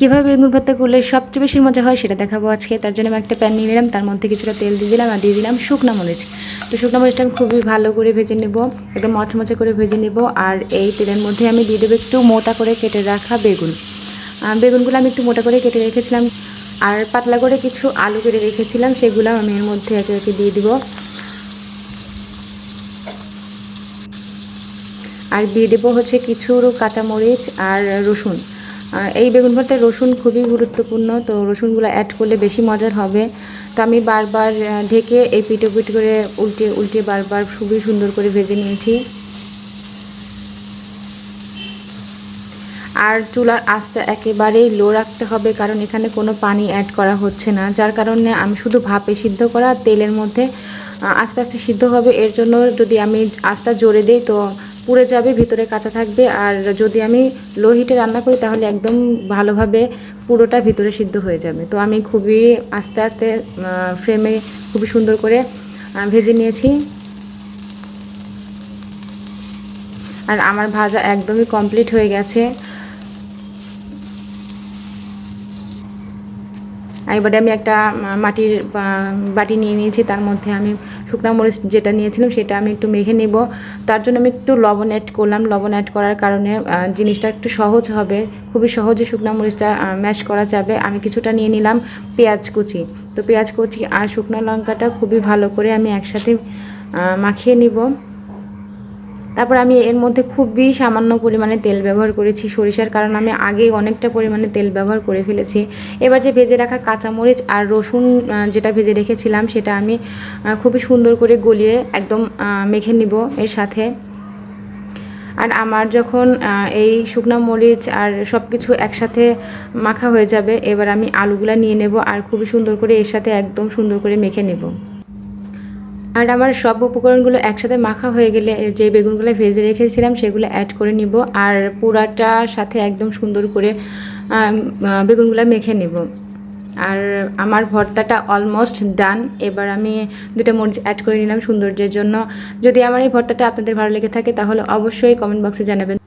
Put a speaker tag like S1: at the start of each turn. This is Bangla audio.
S1: কীভাবে বেগুন ভর্তা করলে সবচেয়ে বেশি মজা হয় সেটা দেখাবো আজকে। তার জন্য আমি একটা প্যান নিয়ে নিলাম, তার মধ্যে কিছুটা তেল দিয়ে দিলাম আর দিয়ে দিলাম শুকনো মরিচ। তো শুকনো মরিচটা আমি খুবই ভালো করে ভেজে নেব, একদম মচমচে করে ভেজে নেব আর এই তেলের মধ্যে আমি দিয়ে দেবো একটু মোটা করে কেটে রাখা বেগুন। বেগুনগুলো আমি একটু মোটা করে কেটে রেখেছিলাম আর পাতলা করে কিছু আলু কেটে রেখেছিলাম, সেগুলো আমি এর মধ্যে একে একে দিয়ে দিব। আর দিয়ে দেবো হচ্ছে কিছু কাঁচামরিচ আর রসুন। এই বেগুন ভর্তায় রসুন খুবই গুরুত্বপূর্ণ, তো রসুনগুলো অ্যাড করলে বেশি মজার হবে। তো আমি বারবার ঢেকে এই পিটো পিট করে উল্টে উল্টে বারবার খুবই সুন্দর করে ভেজে নিয়েছি। আর চুলার আঁচটা একেবারেই লো রাখতে হবে, কারণ এখানে কোনো পানি অ্যাড করা হচ্ছে না। যার কারণে আমি শুধু ভাপে সিদ্ধ করা, তেলের মধ্যে আস্তে আস্তে সিদ্ধ হবে। এর জন্য যদি আমি আঁচটা জোরে দিই, তো পুড়ে যাবে, ভিতরে কাঁচা থাকবে। আর যদি আমি লো হিটে রান্না করি, তাহলে একদম ভালোভাবে পুরোটা ভিতরে সিদ্ধ হয়ে যাবে। তো আমি খুবই আস্তে আস্তে ফ্রেমে খুবই সুন্দর করে ভেজে নিয়েছি। আর আমার ভাজা একদমই কমপ্লিট হয়ে গেছে। এবারে আমি একটা মাটির বাটি নিয়ে নিয়েছি, তার মধ্যে আমি শুকনা মরিচ যেটা নিয়েছিলাম সেটা আমি একটু মেখে নেব। তার জন্য আমি একটু লবণ অ্যাড করলাম। লবণ অ্যাড করার কারণে জিনিসটা একটু সহজ হবে। খুবই সহজে শুকনা মরিচটা ম্যাশ করা যাবে। আমি কিছুটা নিয়ে নিলাম পেঁয়াজ কুচি। তো পেঁয়াজ কুচি আর শুকনো লঙ্কাটা খুবই ভালো করে আমি একসাথে মাখিয়ে নিব। তারপর আমি এর মধ্যে খুবই সামান্য পরিমাণে তেল ব্যবহার করেছি, সরিষার, কারণ আমি আগে অনেকটা পরিমাণে তেল ব্যবহার করে ফেলেছি। এবার যে ভেজে রাখা কাঁচামরিচ আর রসুন যেটা ভেজে রেখেছিলাম, সেটা আমি খুবই সুন্দর করে গলিয়ে একদম মেখে নিব এর সাথে। আর আমার যখন এই শুকনো মরিচ আর সব কিছু একসাথে মাখা হয়ে যাবে, এবার আমি আলুগুলা নিয়ে নেব আর খুবই সুন্দর করে এর সাথে একদম সুন্দর করে মেখে নেব। আর আমার সব উপকরণগুলো একসাথে মাখা হয়ে গেলে যে বেগুনগুলো ভেজে রেখেছিলাম, সেগুলো অ্যাড করে নিব আর পুরাটা সাথে একদম সুন্দর করে বেগুনগুলো মেখে নেব। আর আমার ভর্তাটা অলমোস্ট ডান এবার আমি দুটো মরিচ অ্যাড করে নিলাম সৌন্দর্যের জন্য। যদি আমার এই ভর্তাটা আপনাদের ভালো লেগে থাকে, তাহলে অবশ্যই কমেন্ট বক্সে জানাবেন।